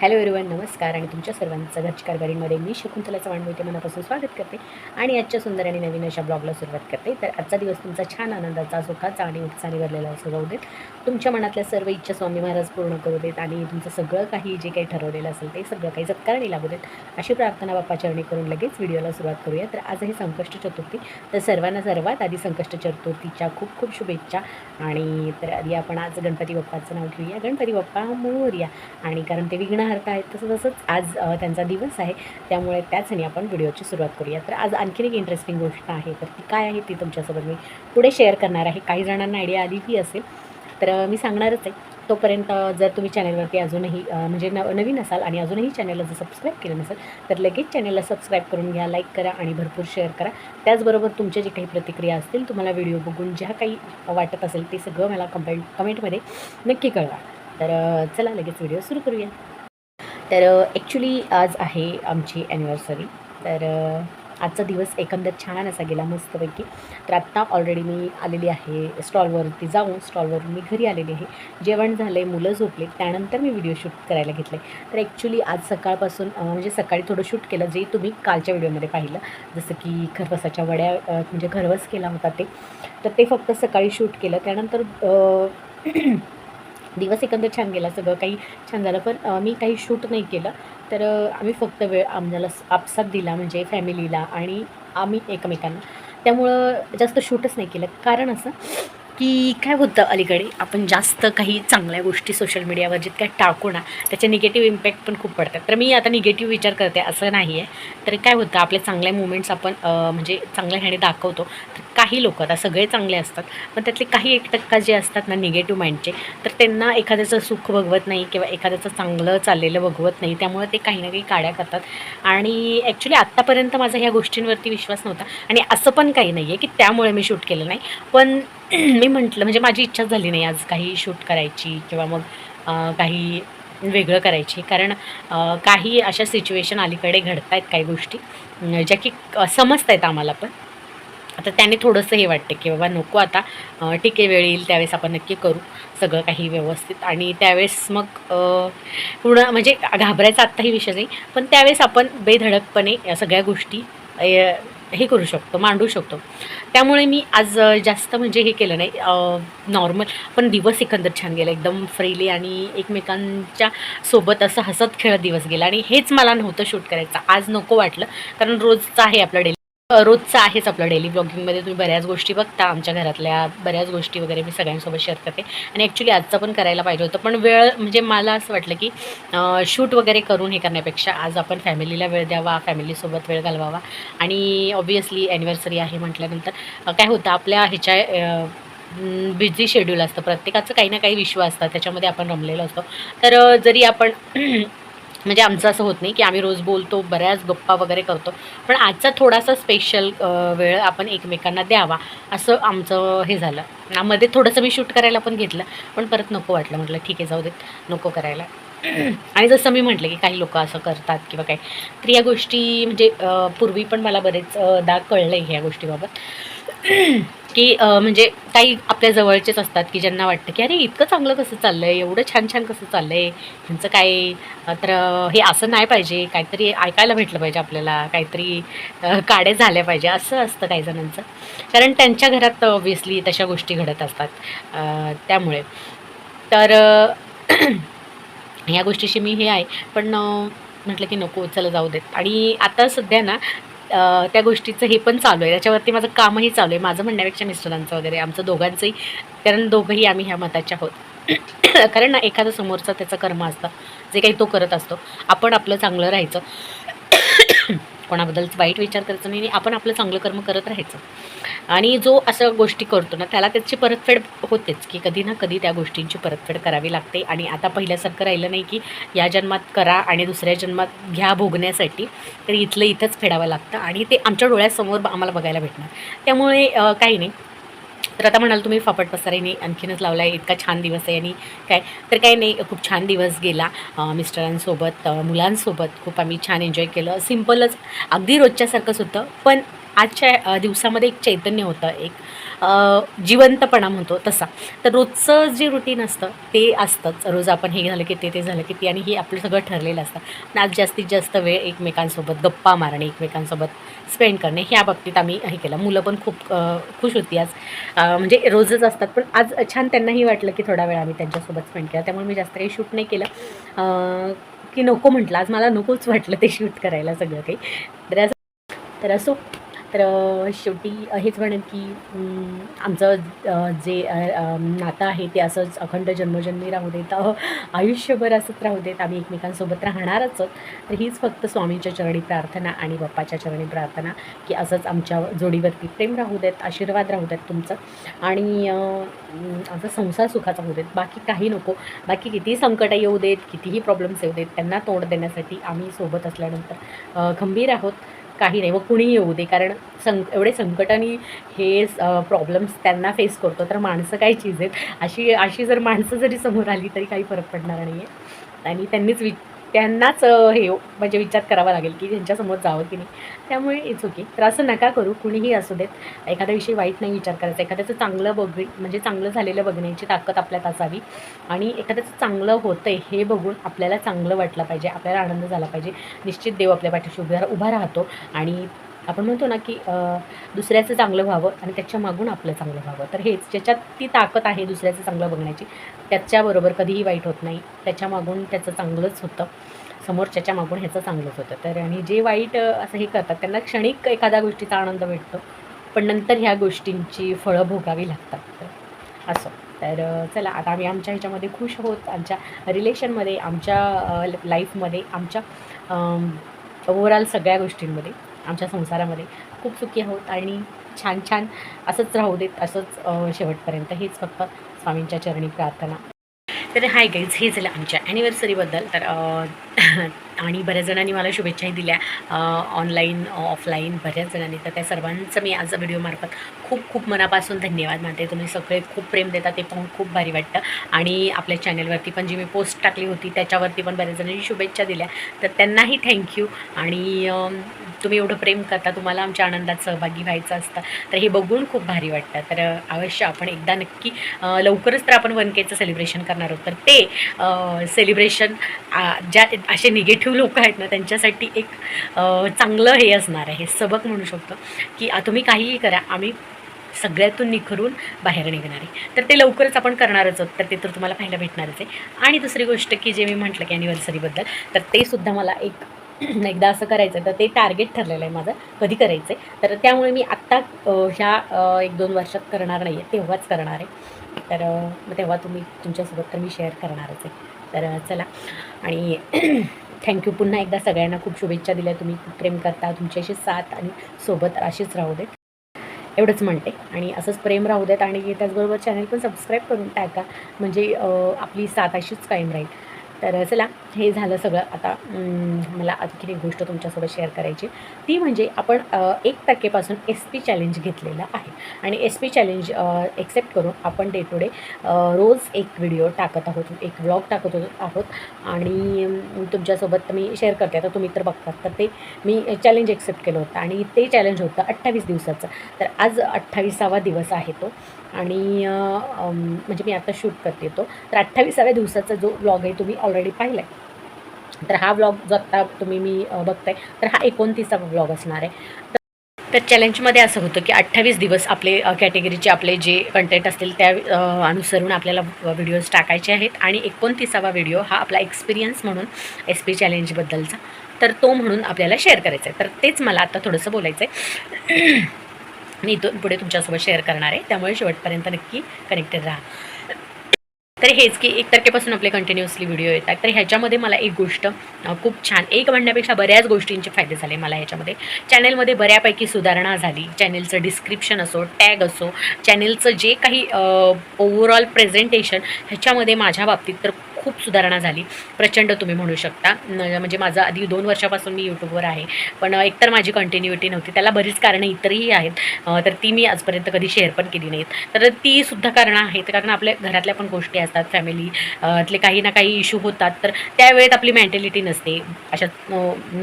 Hello everyone नमस्कार आणि तुमच्या सर्वांचं घरच्या कारभारीमध्ये मी शकुंतला चव्हाण मोहिते मनापासून स्वागत करते आणि आजच्या सुंदर आणि नवीन अशा ब्लॉगला सुरुवात करते. तर आजचा दिवस तुमचा छान आनंदाचा सुखाचा आणि उत्साहाने भरलेला असं जाऊ देत. तुमच्या मनातल्या सर्व इच्छा स्वामी महाराज पूर्ण करू देत आणि तुमचं सगळं काही जे काही ठरवलेलं असेल ते सगळं काही सत्कारणी लागू देत. अशी प्रार्थना बाप्पाचरणी करून लगेच व्हिडिओला सुरुवात करूया. तर आज हे संकष्ट चतुर्थी. तर सर्वांना सर्वात आधी संकष्ट चतुर्थीच्या खूप खूप शुभेच्छा. आणि तर आधी आपण आज गणपती बाप्पाचं नाव घेऊया. गणपती बाप्पा मोर्या. आणि कारण ते विघ्नहर्ता आहेत तसं तसंच आज त्यांचा दिवस आहे. त्यामुळे त्याच आपण व्हिडिओची सुरुवात करूया. तर आज आणखीन एक इंटरेस्टिंग गोष्ट आहे. तर ती काय आहे ती तुमच्यासोबत मी पुढे शेअर करणार आहे. काही जणांना आयडिया आलीही असेल तर मी सांगणारच आहे. तोपर्यंत जर तुम्ही चॅनलवरती अजूनही म्हणजे न नवीन असाल आणि अजूनही चॅनलला जर सबस्क्राईब केलं नसेल तर लगेच चॅनलला सबस्क्राईब करून घ्या लाईक करा आणि भरपूर शेअर करा. त्याचबरोबर तुमच्या जे काही प्रतिक्रिया असतील तुम्हाला व्हिडिओ बघून ज्या काही वाटत असेल ते सगळं मला कमेंट कमेंटमध्ये नक्की कळवा. तर चला लगेच व्हिडिओ सुरू करूया. तर ॲक्च्युली आज आहे आमची ॲनिव्हर्सरी तर आजचा दिवस एकंदर छान असा गेला मस्तपैकी. तर आत्ता ऑलरेडी मी आलेली आहे स्टॉलवरती जाऊन स्टॉलवरून मी घरी आलेली आहे. जेवण झालं आहे मुलं झोपले त्यानंतर मी व्हिडिओ शूट करायला घेतले तर ॲक्च्युली आज सकाळपासून म्हणजे सकाळी थोडं शूट केलं जे तुम्ही कालच्या व्हिडिओमध्ये पाहिलं. जसं की खरवसाच्या वड्या म्हणजे खरवस केला होता ते. तर ते फक्त सकाळी शूट केलं. त्यानंतर दिवस एकंदर छान गेला सगळं काही छान झालं. पण मी काही शूट नाही केलं. तर आम्ही फक्त वेळ आम्हाला आपसात दिला म्हणजे फॅमिलीला आणि आम्ही एकमेकांना. त्यामुळं जास्त शूटच नाही केलं. कारण असं की काय होतं अलीकडे? आपण जास्त काही चांगल्या गोष्टी सोशल मीडियावर जितक्या टाकू ना त्याचे निगेटिव्ह इम्पॅक्ट पण खूप पडतात. तर मी आता निगेटिव्ह विचार करते असं नाही आहे तर काय होतं आपले चांगल्या मुमेंट्स आपण म्हणजे चांगल्या ह्याने दाखवतो. तर काही लोक आता सगळे चांगले असतात पण त्यातले काही एक टक्का जे असतात ना निगेटिव्ह माइंडचे तर त्यांना एखाद्याचं सुख बघवत नाही किंवा एखाद्याचं चांगलं चाललेलं बघवत नाही त्यामुळे ते काही ना काही काड्या करतात. आणि ॲक्च्युली आत्तापर्यंत माझा ह्या गोष्टींवरती विश्वास नव्हता. आणि असं पण काही नाही आहे की त्यामुळे मी शूट केलं नाही. पण मी म्हटलं म्हणजे माझी इच्छाच झाली नाही आज काही शूट करायची किंवा मग काही वेगळं करायची. कारण काही अशा सिच्युएशन अलीकडे घडत आहेत काही गोष्टी ज्या की समजत आहेत आम्हाला पण. आता त्याने थोडंसं हे वाटतं की बाबा नको आता ठीक आहे वेळ येईल त्यावेळेस आपण नक्की करू. सगळं काही व्यवस्थित आणि त्यावेळेस मग पूर्ण म्हणजे घाबरायचा आत्ताही विषय नाही. पण त्यावेळेस आपण बेधडकपणे या सगळ्या गोष्टी हे करू शकतो मांडू शकतो. त्यामुळे मी आज जास्त म्हणजे हे केलं नाही. नॉर्मल पण दिवस एकंदर छान गेला. एकदम फ्रीली आणि एकमेकांच्या सोबत असं हसत खेळत दिवस गेला. आणि हेच मला नव्हतं शूट करायचं. आज नको वाटलं. कारण रोजचं आहे आपलं डेली रोजचं आहेच आपलं डेली ब्लॉगिंगमध्ये तुम्ही बऱ्याच गोष्टी बघता आमच्या घरातल्या. बऱ्याच गोष्टी वगैरे मी सगळ्यांसोबत शेअर करते. आणि ॲक्च्युली आजचं पण करायला पाहिजे होतं. पण वेळ म्हणजे मला असं वाटलं की शूट वगैरे करून हे करण्यापेक्षा आज आपण फॅमिलीला वेळ द्यावा फॅमिलीसोबत वेळ घालवावा. आणि ऑब्वियसली ॲनिव्हर्सरी आहे म्हटल्यानंतर काय होतं आपल्या ह्याच्या बिझी शेड्यूल असतं. प्रत्येकाचं काही ना काही विश्व असतात त्याच्यामध्ये आपण रमलेलो असतो. तर जरी आपण म्हणजे आमचं असं होत नाही की आम्ही रोज बोलतो बऱ्याच गप्पा वगैरे करतो. पण आजचा थोडासा स्पेशल वेळ आपण एकमेकांना द्यावा असं आमचं हे झालं. मध्ये थोडंसं मी शूट करायला पण घेतलं पण परत नको वाटलं. म्हटलं ठीक आहे जाऊ देत नको करायला. आणि जसं मी म्हटलं की काही लोक असं करतात किंवा काय तर या गोष्टी म्हणजे पूर्वी पण मला बरेच दा कळलं आहे ह्या गोष्टीबाबत. की म्हणजे काही आपल्या जवळचेच असतात की ज्यांना वाटतं की अरे इतकं चांगलं कसं चाललं आहे एवढं छान छान कसं चाललं आहे ह्यांचं काय? तर हे असं नाही पाहिजे. काहीतरी ऐकायला भेटलं पाहिजे आपल्याला. काहीतरी अ, काड्या झाल्या पाहिजे. असं असतं काही जणांचं. कारण त्यांच्या घरात ऑब्व्हियसली तशा गोष्टी घडत असतात. त्यामुळे. तर या ह्या गोष्टीशी मी हे आहे. पण म्हटलं की नको चला जाऊ देत. आणि आता सध्या ना त्या गोष्टीचं हे पण चालू आहे. त्याच्यावरती माझं कामही चालू आहे. माझं म्हणण्यापेक्षा मिस्टरांचं वगैरे आमचं दोघांचंही. कारण दोघंही आम्ही ह्या मताचे आहोत. कारण ना एखादं समोरचं त्याचं कर्म असतं. जे काही तो करत असतो. आपण आपलं चांगलं राहायचं. कोणाबद्दल वाईट विचार करायचं नाही आणि आपण आपलं चांगलं कर्म करत राहायचं. आणि जो असं गोष्टी करतो ना त्याला त्याची परतफेड होतेच की कधी ना कधी त्या गोष्टींची परतफेड करावी लागते. आणि आता पहिल्यासारखं राहिलं नाही की या जन्मात करा आणि दुसऱ्या जन्मात घ्या भोगण्यासाठी तर इथलं इथंच फेडावं लागतं आणि ते आमच्या डोळ्यासमोर आम्हाला बघायला भेटणार. त्यामुळे काही नाही. तर आता म्हणाल तुम्ही फापट पसारीने आणखीनच लावला आहे इतका छान दिवस आहे आणि काय तर काही नाही खूप छान दिवस गेला मिस्टरांसोबत मुलांसोबत खूप आम्ही छान एन्जॉय केलं. सिम्पलच अगदी रोजच्यासारखंच होतं पण आजच्या दिवसामध्ये एक चैतन्य होतं एक जिवंतपणा म्हणतो तसा. तर रोजचं जे रुटीन असतं ते असतंच. रोज आपण हे झालं की ते ते झालं की ते आणि हे आपलं सगळं ठरलेलं असतं. आणि आज जास्तीत जास्त वेळ एकमेकांसोबत गप्पा मारणे एकमेकांसोबत स्पेंड करणे ह्या बाबतीत आम्ही हे केलं. मुलं पण खूप खुश होती आज. म्हणजे रोजच असतात पण आज छान त्यांनाही वाटलं की थोडा वेळ आम्ही त्यांच्यासोबत स्पेंड केला. त्यामुळे मी जास्त काही शूट नाही केलं. की नको म्हटलं. आज मला नकोच वाटलं ते शूट करायला सगळं काही. तर असं तर असो. तर शेवटी हेच म्हणेन की आमचं जे नातं आहे ते असंच अखंड जन्मजन्मी राहू देत आयुष्यभर असंच राहू देत. आम्ही एकमेकांसोबत राहणारच तर हीच फक्त स्वामींच्या चरणी प्रार्थना आणि बाप्पाच्या चरणी प्रार्थना की असंच आमच्या जोडीवरती प्रेम राहू देत आशीर्वाद राहू देत तुमचं. आणि आमचा संसार सुखाचा होऊ देत. बाकी काही नको. बाकी कितीही संकटं येऊ देत कितीही प्रॉब्लेम्स येऊ देत त्यांना तोंड देण्यासाठी आम्ही सोबत असल्यानंतर खंबीर आहोत. काही नाही मग कुणीही येऊ दे. कारण सं एवढे संकटाने हे प्रॉब्लेम्स त्यांना फेस करतो. तर माणसं काय चीज आहेत? अशी अशी जर माणसं जरी समोर आली तरी काही फरक पडणार नाही आहे आणि त्यांनीच वि त्यांनाच हे म्हणजे विचार करावा लागेल की त्यांच्यासमोर जावं की नाही. त्यामुळे इट्स ओके तर असं नका करू. कुणीही असू देत. एखाद्याविषयी वाईट नाही विचार करायचा. एखाद्याचं चांगलं बघ म्हणजे चांगलं झालेलं बघण्याची ताकद आपल्यात असावी. आणि एखाद्याचं चांगलं होतं आहे हे बघून आपल्याला चांगलं वाटलं पाहिजे. आपल्याला आनंद झाला पाहिजे. निश्चित देव आपल्या पाठीशी उभा उभा राहतो. आणि आपण म्हणतो ना की दुसऱ्याचं चांगलं व्हावं आणि त्याच्या मागून आपलं चांगलं व्हावं. तर हेच ज्याच्यात ती ताकद आहे दुसऱ्याचं चांगलं बघण्याची त्याच्याबरोबर कधीही वाईट होत नाही. त्याच्या मागून त्याचं चांगलंच होतं. समोरच्याच्या मागून ह्याचं चांगलंच होतं. तर आणि जे वाईट असं हे करतात त्यांना क्षणिक एखाद्या गोष्टीचा आनंद भेटतो पण नंतर ह्या गोष्टींची फळं भोगावी लागतात. तर असं. तर चला आता आम्ही आमच्या ह्याच्यामध्ये खुश आहोत. आमच्या रिलेशनमध्ये आमच्या लाईफमध्ये आमच्या ओव्हरऑल सगळ्या गोष्टींमध्ये. आमच्या संसारामध्ये. खूप सुखी आहोत आणि छान छान असंच राहू देत असंच शेवटपर्यंत. हेच फक्त स्वामींच्या चरणी प्रार्थना. तर हाय गाईज हे झालं आमच्या ॲनिव्हर्सरीबद्दल तर आणि बऱ्याच जणांनी मला शुभेच्छाही दिल्या ऑनलाईन ऑफलाईन बऱ्याच जणांनी. तर त्या सर्वांचं मी आज व्हिडिओमार्फत खूप खूप मनापासून धन्यवाद मानते. तुम्ही सगळे खूप प्रेम देता ते पाहून खूप भारी वाटतं. आणि आपल्या चॅनलवरती पण जी मी पोस्ट टाकली होती त्याच्यावरती पण बऱ्याच जणांनी शुभेच्छा दिल्या. तर त्यांनाही थँक्यू आणि तुम्ही एवढं प्रेम करता तुम्हाला आमच्या आनंदात सहभागी व्हायचं असतं. तर हे बघून खूप भारी वाटतं. तर अवश्य आपण एकदा नक्की लवकरच तर आपण वन केचं सेलिब्रेशन करणार आहोत. तर ते सेलिब्रेशन ज्या असे निगेटिव्ह लोक आहेत ना त्यांच्यासाठी एक चांगलं हे असणार आहे. सबक म्हणू शकतो की तुम्ही काहीही करा आम्ही सगळ्यातून निखरून बाहेर निघणार आहे. तर ते लवकरच आपण करणारच आहोत. तर ते तर तुम्हाला पाहायला भेटणारच आहे. आणि दुसरी गोष्ट की जे मी म्हटलं की ॲनिव्हर्सरीबद्दल तर ते सुद्धा मला एक एकदा असं करायचं आहे तर ते टार्गेट ठरलेलं आहे माझं कधी करायचं आहे तर त्यामुळे मी आत्ता ह्या एक दोन वर्षात करणार नाही आहे तेव्हाच करणार आहे. तर मग तेव्हा तुम्ही तुमच्यासोबत तर मी शेअर करणारच आहे. तर चला. आणि थँक्यू पुन्हा एकदा सगळ्यांना खूप शुभेच्छा दिल्या तुम्ही खूप प्रेम करता. तुमच्याशी साथ आणि सोबत अशीच राहू देत. एवढंच म्हणते. आणि असंच प्रेम राहू देत आणि त्याचबरोबर चॅनल पण सबस्क्राईब करून टाका. म्हणजे आपली साथ अशीच कायम राहील. तर चला हे झालं सगळं. आता मला आणखीन एक गोष्ट तुमच्यासोबत शेअर करायची. ती म्हणजे आपण एक तारखेपासून एस पी चॅलेंज घेतलेलं आहे. आणि एस पी चॅलेंज एक्सेप्ट करून आपण डे टू डे रोज एक व्हिडिओ टाकत आहोत एक ब्लॉग टाकत होतो आहोत. आणि तुमच्यासोबत मी शेअर करते. आता तुम्ही तर बघतात. तर ते मी चॅलेंज एक्सेप्ट केलं होतं. आणि ते चॅलेंज होतं अठ्ठावीस दिवसाचं. तर आज अठ्ठावीसावा दिवस आहे तो. आणि म्हणजे मी आता शूट करते तो. तर अठ्ठावीसाव्या दिवसाचा जो व्लॉग आहे तुम्ही ऑलरेडी पाहिला आहे तर हा व्लॉग जो आत्ता तुम्ही मी बघताय तर हा एकोणतीसावा व्लॉग असणार आहे. तर चॅलेंजमध्ये असं होतं की अठ्ठावीस दिवस आपले कॅटेगरीचे आपले जे कंटेंट असतील त्या अनुसरून आपल्याला व्हिडिओज टाकायचे आहेत. आणि एकोणतीसावा व्हिडिओ हा आपला एक्सपिरियन्स म्हणून एस पी चॅलेंजबद्दलचा तर तो म्हणून आपल्याला शेअर करायचा आहे. तर तेच मला आता थोडंसं बोलायचं आहे मी इथून पुढे तुमच्यासोबत शेअर करणार आहे. त्यामुळे शेवटपर्यंत नक्की कनेक्टेड राहा. तर हेच की एक तारखेपासून आपले कंटिन्युअसली व्हिडिओ येतात. तर ह्याच्यामध्ये मला एक गोष्ट खूप छान एक म्हणण्यापेक्षा बऱ्याच गोष्टींचे फायदे झाले मला ह्याच्यामध्ये. चॅनेलमध्ये बऱ्यापैकी सुधारणा झाली. चॅनेलचं डिस्क्रिप्शन असो टॅग असो चॅनेलचं जे काही ओव्हरऑल प्रेझेंटेशन ह्याच्यामध्ये माझ्या बाबतीत तर खूप सुधारणा झाली. प्रचंड तुम्ही म्हणू शकता. म्हणजे माझं आधी दोन वर्षापासून मी यूट्यूबवर आहे. पण एकतर माझी कंटिन्युटी नव्हती. त्याला बरीच कारणं इतरही आहेत. तर ती मी आजपर्यंत कधी शेअर पण केली नाहीत. तर ती सुद्धा कारणं आहेत. कारण आपल्या घरातल्या पण गोष्टी असतात. फॅमिलीतले काही ना काही इश्यू होतात. तर त्यावेळेत आपली मेंटॅलिटी नसते. अशा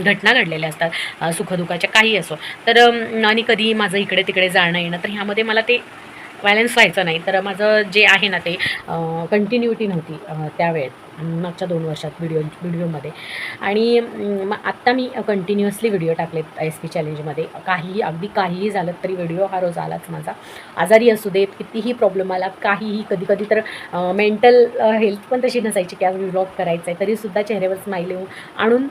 घटना घडलेल्या असतात. सुखदुःखाच्या काही असो. तर आणि कधी माझं इकडे तिकडे जाणं येणं तर ह्यामध्ये मला ते बॅलन्स व्हायचं नाही. तर माझं जे आहे ना ते कंटिन्युटी नव्हती त्यावेळेत. मागच्या दोन वर्षात व्हिडिओ व्हिडिओमध्ये आणि मग आत्ता मी कंटिन्युअसली व्हिडिओ टाकलेत एस पी चॅलेंजमध्ये काहीही अगदी काहीही झालं तरी व्हिडिओ हा रोज आलाच माझा. आजारी असू देत कितीही प्रॉब्लेम आला काहीही कधी कधी तर मेंटल हेल्थ पण तशी नसायची की आज व्लॉग करायचं आहे तरीसुद्धा चेहऱ्यावर स्माईल येऊन आणून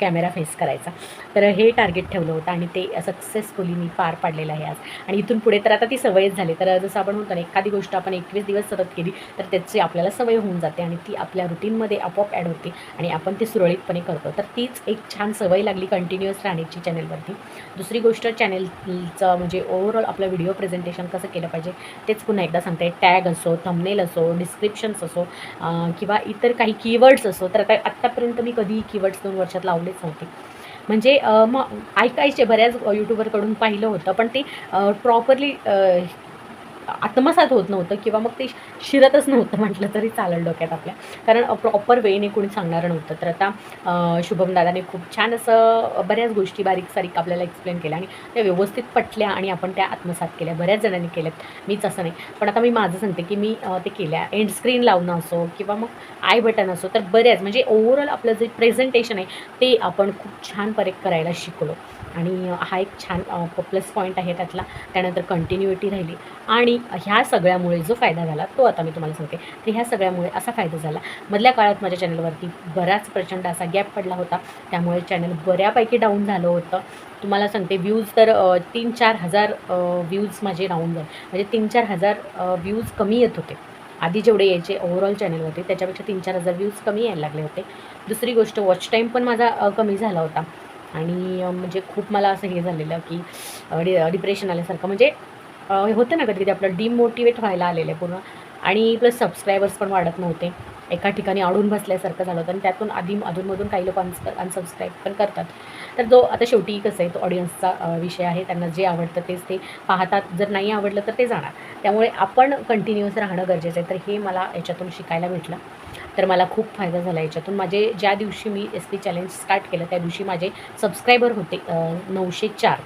कॅमेरा फेस करायचा. तर हे टार्गेट ठेवलं होतं आणि ते सक्सेसफुली मी पार पाडलेलं आहे आज. आणि इथून पुढे तर आता ती सवयच झाली. तर जसं आपण म्हणतो ना एखादी गोष्ट आपण एकवीस दिवस सतत केली तर त्याची आपल्याला सवय होऊन जाते आणि ती आपल्या रुटीनमध्ये आपोआप ॲड होते आणि आपण ते सुरळीतपणे करतो. तर तीच एक छान सवय लागली कंटिन्युअस राहण्याची चॅनलवरती दुसरी गोष्ट चॅनेलचं म्हणजे ओव्हरऑल आपलं व्हिडिओ प्रेझेंटेशन कसं केलं पाहिजे तेच पुन्हा एकदा सांगते. टॅग असो थंबनेल असो डिस्क्रिप्शन्स असो किंवा इतर काही कीवर्ड्स असो तर आता आत्तापर्यंत मी कधीही कीवर्ड्स दोन वर्षात लावलेच नव्हते. म्हणजे मग ऐकायचे बऱ्याच यूट्यूबरकडून पाहिलं होतं पण ते प्रॉपरली आत्मसात होत नव्हतं किंवा मग ते शिरतच नव्हतं म्हटलं तरी चालेल डोक्यात आपल्या. कारण प्रॉपर वेने कोणी सांगणारं नव्हतं. तर आता शुभमदादाने शुभम दादाने खूप छान असं बऱ्याच गोष्टी बारीक सारीक आपल्याला एक्सप्लेन केल्या आणि त्या व्यवस्थित पटल्या आणि आपण त्या आत्मसात केल्या. बऱ्याच जणांनी केल्यात. मीच असं नाही. पण आता मी माझं सांगते की मी ते केल्या. एंड स्क्रीन लावणं असो किंवा मग आय बटन असो तर बऱ्याच म्हणजे ओव्हरऑल आपलं जे प्रेझेंटेशन आहे ते आपण खूप छान परे करायला शिकलो. आणि हा एक छान प्लस पॉईंट आहे त्यातला. त्यानंतर कंटिन्युटी राहिली. आणि ह्या सगळ्यामुळे जो फायदा झाला तो आता मी तुम्हाला सांगते. तर ह्या सगळ्यामुळे असा फायदा झाला. मधल्या काळात माझ्या चॅनलवरती बराच प्रचंड असा गॅप पडला होता. त्यामुळे चॅनल बऱ्यापैकी डाऊन झालं होतं. तुम्हाला सांगते व्ह्यूज तर तीन चार हजार व्ह्यूज माझे डाऊन झाले. म्हणजे तीन चार हजार व्ह्यूज कमी येत होते. आधी जेवढे यायचे ओव्हरऑल चॅनलवरती त्याच्यापेक्षा तीन चार हजार व्ह्यूज कमी यायला लागले होते. दुसरी गोष्ट वॉच टाईम पण माझा कमी झाला होता. आणि म्हणजे खूप मला असं हे झालेलं की डि डिप्रेशन आल्यासारखं. म्हणजे हे होतं ना कधी कधी आपलं डिमोटिवेट व्हायला आलेलं आहे पूर्ण. आणि प्लस सबस्क्रायबर्स पण वाढत नव्हते. एका ठिकाणी अडून बसल्यासारखं झालं होतं आणि त्यातून आधी अधूनमधून काही लोक अनस अनसबस्क्राईब पण करतात. तर जो आता शेवटी कसं आहे तो ऑडियन्सचा विषय आहे. त्यांना जे आवडतं तेच ते पाहतात. जर नाही आवडलं तर ते जाणार. त्यामुळे आपण कंटिन्युअस राहणं गरजेचं आहे. तर हे मला याच्यातून शिकायला भेटलं. तर मला खूप फायदा झाला याच्यातून. माझे ज्या दिवशी मी एस पी चॅलेंज स्टार्ट केलं त्या दिवशी माझे सबस्क्रायबर होते नऊशे चार.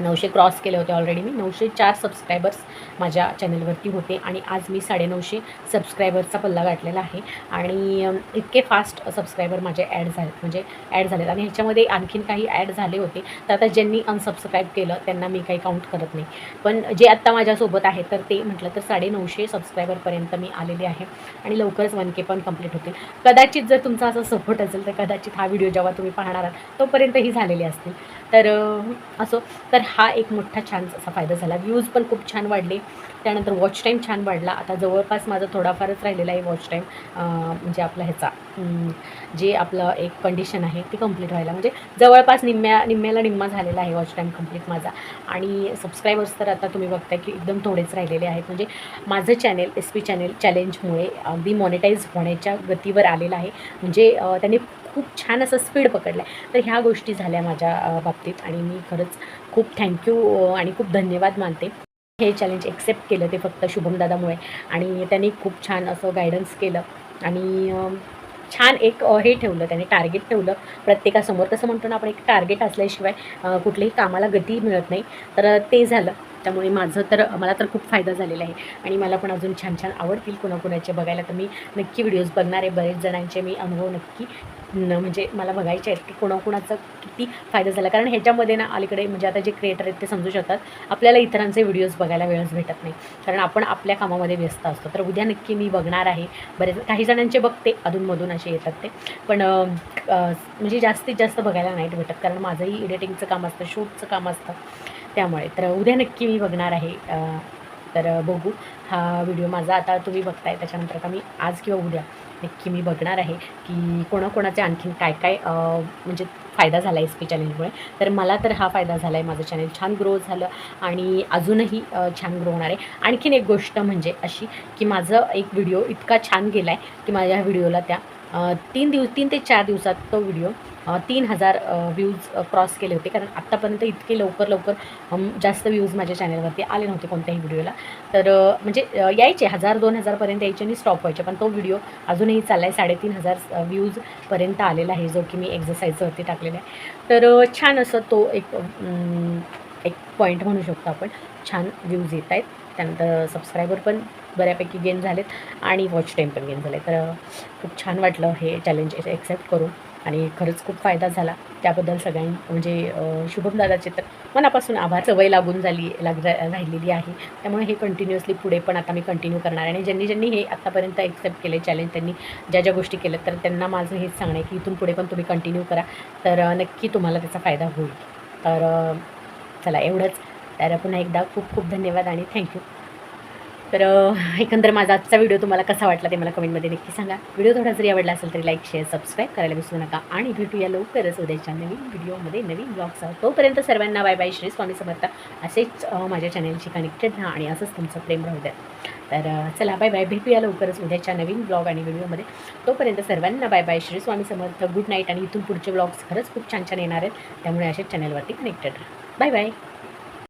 नऊशे क्रॉस केले होते ऑलरेडी मी. नऊशे चार सबस्क्रायबर्स माझ्या चॅनलवरती होते आणि आज मी साडेनऊशे सबस्क्रायबर्सचा पल्ला गाठलेला आहे. आणि इतके फास्ट सबस्क्रायबर माझे ॲड झाले म्हणजे ॲड झालेत. आणि ह्याच्यामध्ये आणखीन काही ॲड झाले होते. तर आता ज्यांनी अनसबस्क्राईब केलं त्यांना मी काही काउंट करत नाही. पण जे आत्ता माझ्यासोबत आहे तर ते म्हटलं तर साडेनऊशे सबस्क्रायबरपर्यंत मी आलेले आहे. आणि लवकरच वन के पण कंप्लीट होतील. कदाचित जर तुमचा असा सपोर्ट असेल तर कदाचित हा व्हिडिओ जेव्हा तुम्ही पाहणार आहात तोपर्यंतही झालेले असतील. तर असो तर हा एक मोठा छान असा फायदा झाला. व्ह्यूज पण खूप छान वाढले. त्यानंतर वॉच टाईम छान वाढला. आता जवळपास माझा थोडाफारच राहिलेला आहे वॉच टाईम म्हणजे आपला ह्याचा जे आपलं एक कंडिशन आहे ती कंप्लीट व्हायला. म्हणजे जवळपास निम्म्या निम्म्याला निम्मा झालेला आहे वॉच टाईम कंप्लीट माझा. आणि सबस्क्रायबर्स तर आता तुम्ही बघताय की एकदम थोडेच राहिलेले आहेत. म्हणजे माझं चॅनेल एस पी चॅनेल चॅलेंजमुळे अगदी मॉनिटाईज होण्याच्या गतीवर आलेलं आहे. म्हणजे त्याने त्यांनी खूप छान असं स्पीड पकडलं आहे तर ह्या गोष्टी झाल्या माझ्या बाबतीत आणि मी खरंच खूप थँक्यू आणि खूप धन्यवाद मानते. हे चॅलेंज एक्सेप्ट केलं ते फक्त शुभमदादामुळे आणि त्यांनी खूप छान असं गायडन्स केलं आणि छान एक हे ठेवलं त्याने टार्गेट ठेवलं प्रत्येकासमोर. कसं म्हणतो ना आपण एक टार्गेट असल्याशिवाय कुठलेही कुठल्याही कामाला गती मिळत नाही. तर ते झालं. त्यामुळे माझं तर मला तर खूप फायदा झालेला आहे आणि मला पण अजून छान छान आवडतील कोणाकोणाचे बघायला. तर मी नक्की व्हिडिओज बघणार आहे. बरेच जणांचे मी अनुभव नक्की म्हणजे मला बघायचे आहेत की कोणाकोणाचा किती फायदा झाला. कारण ह्याच्यामध्ये ना अलीकडे म्हणजे आता जे क्रिएटर आहेत ते समजू शकतात आपल्याला इतरांचे व्हिडिओज बघायला वेळच भेटत नाही. कारण आपण आपल्या कामामध्ये व्यस्त असतो. तर उद्या नक्की मी बघणार आहे. बरेच काही जणांचे बघते अधूनमधून असे येतात ते. पण म्हणजे जास्तीत जास्त बघायला नाही भेटत. कारण माझंही एडिटिंगचं काम असतं शूटचं काम असतं त्यामुळे. तर उद्या नक्की मी बघणार आहे. तर बघू. हा व्हिडिओ माझा आता तुम्ही बघताय. त्याच्यानंतर का मी आज किंवा उद्या नक्की मी बघणार आहे की कोणाकोणाचे आणखीन काय काय म्हणजे फायदा झाला एस पी चॅनेलमुळे तर मला तर हा फायदा झाला आहे माझं चॅनल छान ग्रो झालं आणि अजूनही छान ग्रो होणार आहे. आणखीन एक गोष्ट म्हणजे अशी की माझं एक व्हिडिओ इतका छान गेला आहे की माझ्या व्हिडिओला त्या तीन दिवस तीन ते चार दिवसात तो व्हिडिओ तीन हजार व्ह्यूज क्रॉस केले होते. कारण आत्तापर्यंत इतके लवकर लवकर जास्त व्ह्यूज माझ्या चॅनलवरती आले नव्हते कोणत्याही व्हिडिओला तर म्हणजे यायचे. हजार दोन हजारपर्यंत यायचे आणि स्टॉप व्हायचे. पण तो व्हिडिओ अजूनही चालला आहे साडेतीन हजार व्ह्यूजपर्यंत आलेला आहे जो की मी एक्झरसाईजवरती टाकलेला आहे. तर छान असं तो एक एक पॉईंट म्हणू शकतो आपण. छान व्ह्यूज येत आहेत. त्यानंतर सबस्क्रायबर पण बऱ्यापैकी गेन झालेत आणि वॉच टाईम पण गेन झाले तर खूप छान वाटलं हे चॅलेंज एक्सेप्ट करून आणि खरंच खूप फायदा झाला. त्याबद्दल सगळ्यां म्हणजे शुभम दादाचे तर मनापासून आभार. सवय लागून झाली लाग राहिलेली आहे. त्यामुळे हे कंटिन्युअसली पुढे पण आता मी कंटिन्यू करणार आहे. आणि ज्यांनी ज्यांनी हे आत्तापर्यंत एक्सेप्ट केले चॅलेंज त्यांनी ज्या ज्या गोष्टी केल्या तर त्यांना माझं हेच सांगणं आहे की इथून पुढे पण तुम्ही कंटिन्यू करा. तर नक्की तुम्हाला त्याचा फायदा होईल. तर चला एवढंच. तर पुन्हा एकदा खूप खूप धन्यवाद आणि थँक्यू तर एकंदर माझा आजचा व्हिडिओ तुम्हाला कसा वाटला ते मला कमेंटमध्ये नक्की सांगा. व्हिडिओ थोडा जरी आवडला असेल तरी लाईक शेअर सबस्क्राईब करायला विसरू नका. आणि भेटूया लवकरच उद्याच्या नवीन व्हिडिओमध्ये नवीन ब्लॉगसह तोपर्यंत सर्वांना बाय बाय श्री स्वामी समर्थ. असेच माझ्या चॅनलशी कनेक्टेड राहा आणि असंच तुमचं प्रेम राहू द्या. तर चला बाय बाय भेटूया लवकरच उद्याच्या नवीन ब्लॉग आणि व्हिडिओमध्ये तोपर्यंत सर्वांना bye bye Shri Swami Samarth. Good night आणि इथून पुढचे ब्लॉग्स खरंच खूप छान छान येणार आहेत. त्यामुळे असेच चॅनलवरती कनेक्टेड राहा. Bye bye